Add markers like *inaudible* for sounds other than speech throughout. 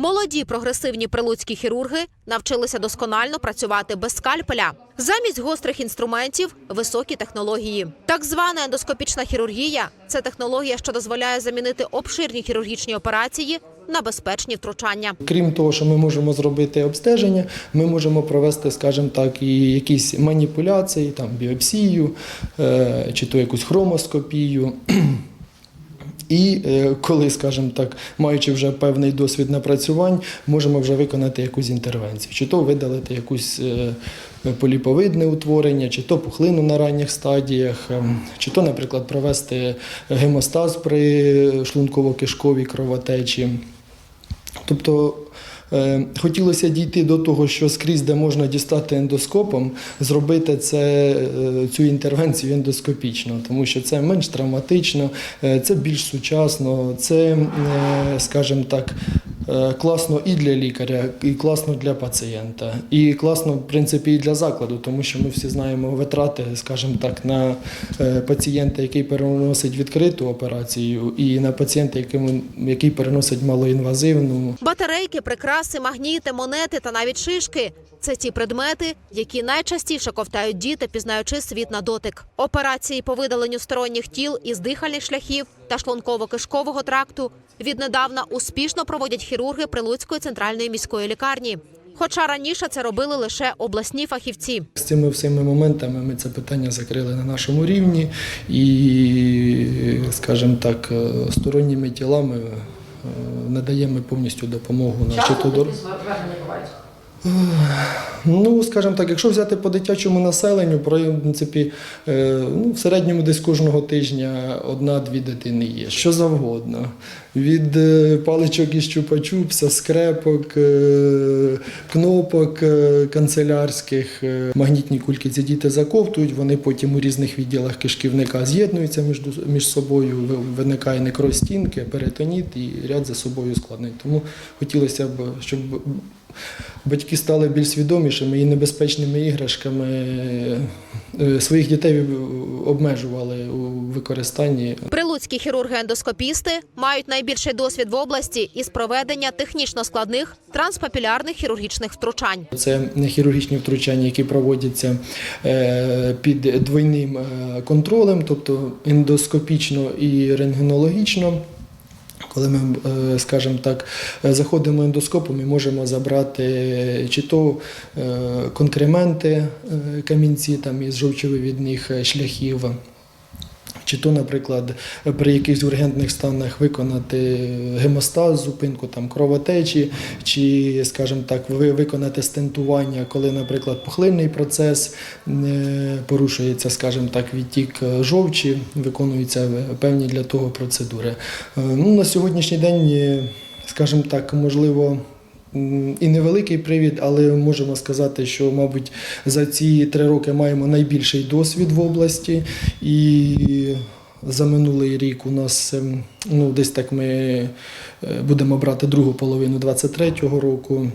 Молоді прогресивні прилуцькі хірурги навчилися досконально працювати без скальпеля. Замість гострих інструментів високі технології. Так звана ендоскопічна хірургія це технологія, що дозволяє замінити обширні хірургічні операції на безпечні втручання. Крім того, що ми можемо зробити обстеження, ми можемо провести, скажімо так, і якісь маніпуляції, там біопсію, е, чи то якусь хромоскопію. І е, коли, скажімо так, маючи вже певний досвід напрацювань, можемо вже виконати якусь інтервенцію, чи то видалити якусь е, поліповидне утворення, чи то пухлину на ранніх стадіях, ем, чи то, наприклад, провести гемостаз при шлунково-кишковій кровотечі. Тобто хотілося дійти до того, що скрізь, де можна дістати ендоскопом, зробити це, е, цю інтервенцію ендоскопічно, тому що це менш травматично, е, це більш сучасно, це, е, скажімо так, е, класно і для лікаря, і класно для пацієнта, і класно, в принципі, і для закладу, тому що ми всі знаємо витрати, скажімо так, на е, пацієнта, який переносить відкриту операцію, і на пацієнта, який переносить малоінвазивну. Батарейки, прикраси, магніти, монети та навіть шишки це ті предмети, які найчастіше ковтають діти, пізнаючи світ на дотик. Операції по видаленню сторонніх тіл із дихальних шляхів та шлунково-кишкового тракту віднедавна успішно проводять хірурги Прилуцької центральної міської лікарні. Хоча раніше це робили лише обласні фахівці. З цими всіми моментами ми це питання закрили на нашому рівні і, скажімо так, е, сторонніми тілами е, надаємо повністю допомогу на чи то Ну, скажімо так, якщо взяти по дитячому населенню, в принципі, е, ну, в середньому десь кожного тижня одна-дві дитини є. Що завгодно. Від е, паличок із чупа-чупса, скрепок, е, кнопок канцелярських, магнітні кульки ці діти заковтують, вони потім у різних відділах кишківника з'єднуються між, між собою, виникає некроз стінки, перитоніт і ряд за собою складний. Тому хотілося б, щоб батьки стали більш свідомішими і небезпечними іграшками е, своїх дітей обмежували у використанні. Прилуцькі хірурги-ендоскопісти мають найбільший досвід в області із проведення технічно складних транспапілярних хірургічних втручань. Це хірургічні втручання, які проводяться е, під двойним е, контролем, тобто ендоскопічно і рентгенологічно. Коли ми, е, скажімо так, е, заходимо ендоскопом і можемо забрати чи то е, конкременти, камінці там із жовчовивідних шляхів, чи то, наприклад, при якихось ургентних станах виконати гемостаз, зупинку там кровотечі, чи, скажімо так, ви- виконати стентування, коли, наприклад, пухлинний процес е, порушується, скажімо так, відтік е, жовчі, виконуються певні для того процедури. Е, Ну, на сьогоднішній день, е, скажімо так, можливо. І невеликий привід, але можемо сказати, що, мабуть, за ці три роки маємо найбільший досвід в області. І за минулий рік у нас ем, ну, десь так ми е, будемо брати другу половину 23-го року.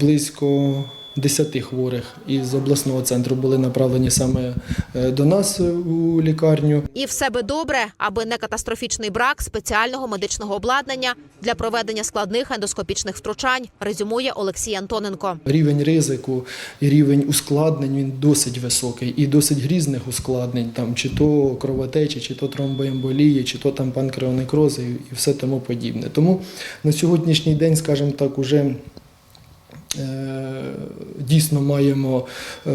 Близько 10 хворих із обласного центру були направлені саме е, до нас у лікарню. І все би добре, аби не катастрофічний брак спеціального медичного обладнання для проведення складних ендоскопічних втручань, резюмує Олексій Антоненко. Рівень ризику і рівень ускладнень він досить високий і досить грізних ускладнень, там чи то кровотечі, чи то тромбоемболії, чи то там панкреонекрози і все тому подібне. Тому на сьогоднішній день, скажімо так, уже е, дійсно маємо е,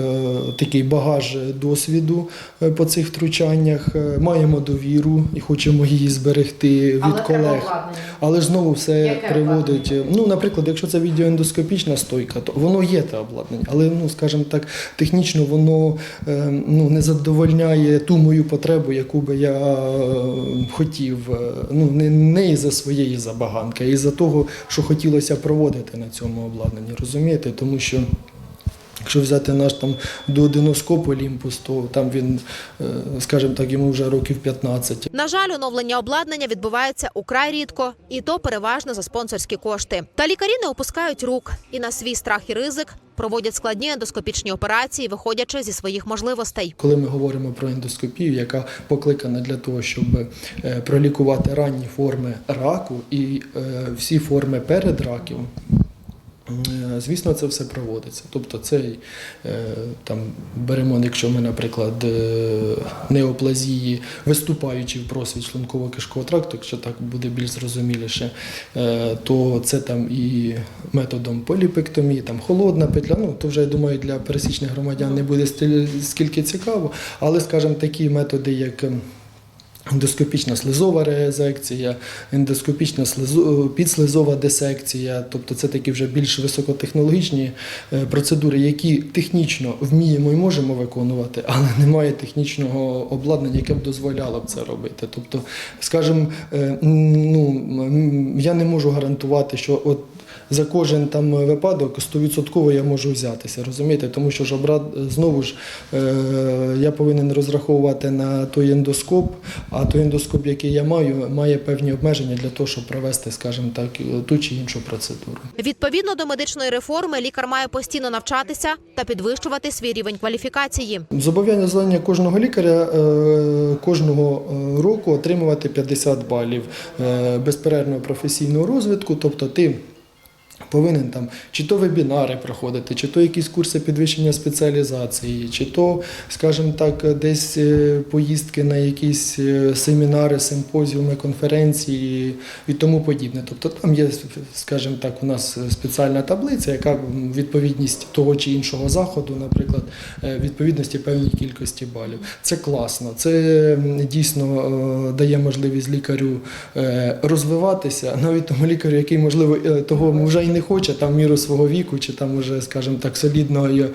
такий багаж досвіду е, по цих втручаннях, е, маємо довіру і хочемо її зберегти від Але колег. Але ж знову все Яке приводить. Ну, наприклад, якщо це відеоендоскопічна стойка, то воно є те обладнання, але ну, скажімо так, технічно воно е, ну, не задовольняє ту мою потребу, яку би я е, хотів. Е, Ну, не, не із-за своєї забаганки, а із-за того, що хотілося проводити на цьому обладнанні. Розумієте? Тому що. Якщо взяти наш там дуоденоскоп Олімпус, то там він, е, скажімо так, йому вже років 15. На жаль, оновлення обладнання відбувається украй рідко, і то переважно за спонсорські кошти. Та лікарі не опускають рук і на свій страх і ризик проводять складні ендоскопічні операції, виходячи зі своїх можливостей. Коли ми говоримо про ендоскопію, яка покликана для того, щоб е, пролікувати ранні форми раку і е, всі форми передраків, е, звісно, це все проводиться. Тобто, це е, там беремо, якщо ми, наприклад, е, неоплазії, виступаючи в просвіт шлунково-кишкового тракту, якщо так буде більш зрозуміліше, е, то це там і методом поліпектомії, там холодна петля. Ну то вже я думаю, для пересічних громадян не буде скільки цікаво, але, скажімо, такі методи, як ем, Ендоскопічна слизова резекція, ендоскопічна слизо- підслизова дисекція, тобто це такі вже більш високотехнологічні е, процедури, які технічно вміємо і можемо виконувати, але *laughs* немає технічного обладнання, яке б дозволяло б це робити. Тобто, скажімо, е, ну, я не можу гарантувати, що от за кожен там випадок 100% я можу взятися, розумієте? Тому що ж обрат знову ж е, я повинен розраховувати на той ендоскоп, а той ендоскоп, який я маю, має певні обмеження для того, щоб провести, скажімо так, ту чи іншу процедуру. Відповідно до медичної реформи, лікар має постійно навчатися та підвищувати свій рівень кваліфікації. Зобов'язання кожного лікаря е, кожного е, року отримувати 50 балів е, безперервного професійного розвитку, тобто ти. Повинен там чи то вебінари проходити, чи то якісь курси підвищення спеціалізації, чи то, скажімо так, десь е, поїздки на якісь е, семінари, симпозіуми, конференції і тому подібне. Тобто там є, скажімо так, у нас спеціальна таблиця, яка відповідність того чи іншого заходу, наприклад, е, відповідності певній кількості балів. Це класно. Це дійсно дає можливість лікарю розвиватися, навіть тому лікарю, який, можливо, того вже і не хоче, там міру свого віку, чи там уже, скажімо так, солідного е,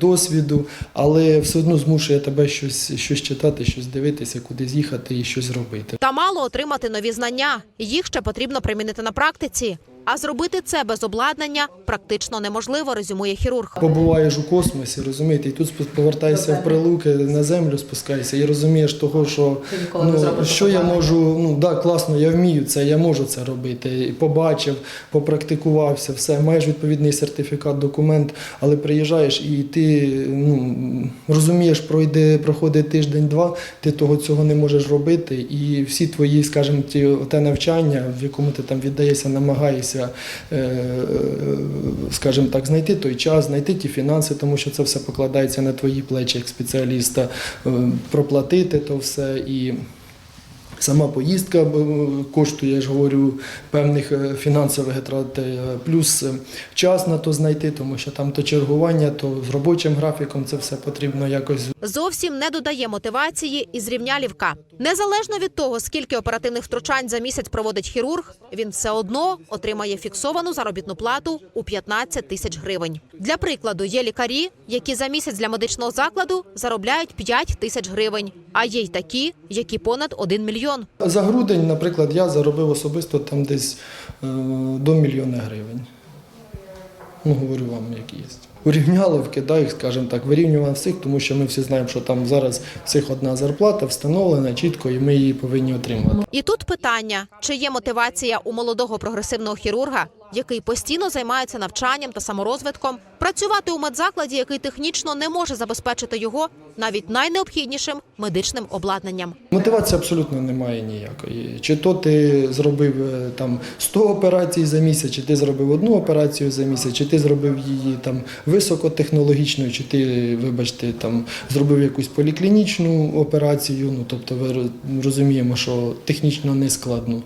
досвіду, але все одно змушує тебе щось, щось читати, щось дивитися, кудись їхати і щось робити. Та мало отримати нові знання. Їх ще потрібно примінити на практиці. А зробити це без обладнання практично неможливо, резюмує хірург. Побуваєш у космосі, розумієте, і тут повертаєшся в прилуки, на землю спускаєшся і розумієш того, що ну, що я можу, ну да, класно, я вмію це, я можу це робити. І Побачив, попрактикувався, все, маєш відповідний сертифікат, документ, але приїжджаєш і ти ну, розумієш, пройде, проходить тиждень-два, ти того цього не можеш робити. І всі твої, скажімо, ті, те навчання, в якому ти там віддаєшся, намагаєшся, е, скажімо так, знайти той час, знайти ті фінанси, тому що це все покладається на твої плечі як спеціаліста, е, проплатити то все і. Сама поїздка е, коштує, я ж говорю, певних е, фінансових витрат, е, плюс час на то знайти, тому що там то чергування, то з робочим графіком це все потрібно якось Зовсім не додає мотивації і зрівнялівка. Незалежно від того, скільки оперативних втручань за місяць проводить хірург, він все одно отримає фіксовану заробітну плату у 15 тисяч гривень. Для прикладу, є лікарі, які за місяць для медичного закладу заробляють 5 тисяч гривень, а є й такі, які понад 1 мільйон. За грудень, наприклад, я заробив особисто там десь е, до мільйона гривень. Ну, говорю вам, як є. Урівняловки, да, їх, скажімо так, вирівнював всіх, тому що ми всі знаємо, що там зараз всіх одна зарплата встановлена чітко, і ми її повинні отримати. І тут питання: чи є мотивація у молодого прогресивного хірурга, який постійно займається навчанням та саморозвитком, працювати у медзакладі, який технічно не може забезпечити його навіть найнеобхіднішим медичним обладнанням. Мотивації абсолютно немає ніякої. Чи то ти зробив е, там 100 операцій за місяць, чи ти зробив одну операцію за місяць, чи ти зробив її там високотехнологічною, чи ти, вибачте, там зробив якусь поліклінічну операцію. Ну тобто, ви роз- розуміємо, що технічно не складно.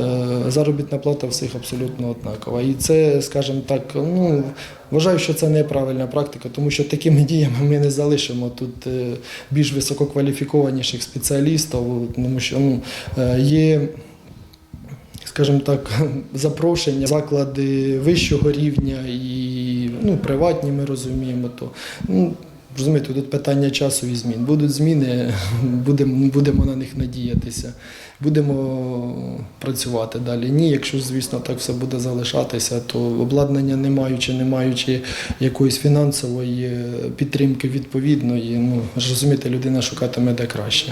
Е, Заробітна плата всіх абсолютно однакова. І це, скажімо так, ну. Вважаю, що це неправильна практика, тому що такими *laughs* діями ми не залишимо тут е, більш висококваліфікованіших спеціалістів, тому що ну, е, є, скажімо так, *laughs* запрошення, заклади вищого рівня і ну, приватні, ми розуміємо. То, ну, Розумієте, тут питання часу і змін. Будуть зміни, *laughs* будемо, будемо на них надіятися, будемо працювати далі. Ні, якщо, звісно, так все буде залишатися, то обладнання не маючи, не маючи якоїсь фінансової е, підтримки відповідної, ну розумієте, людина шукатиме де краще.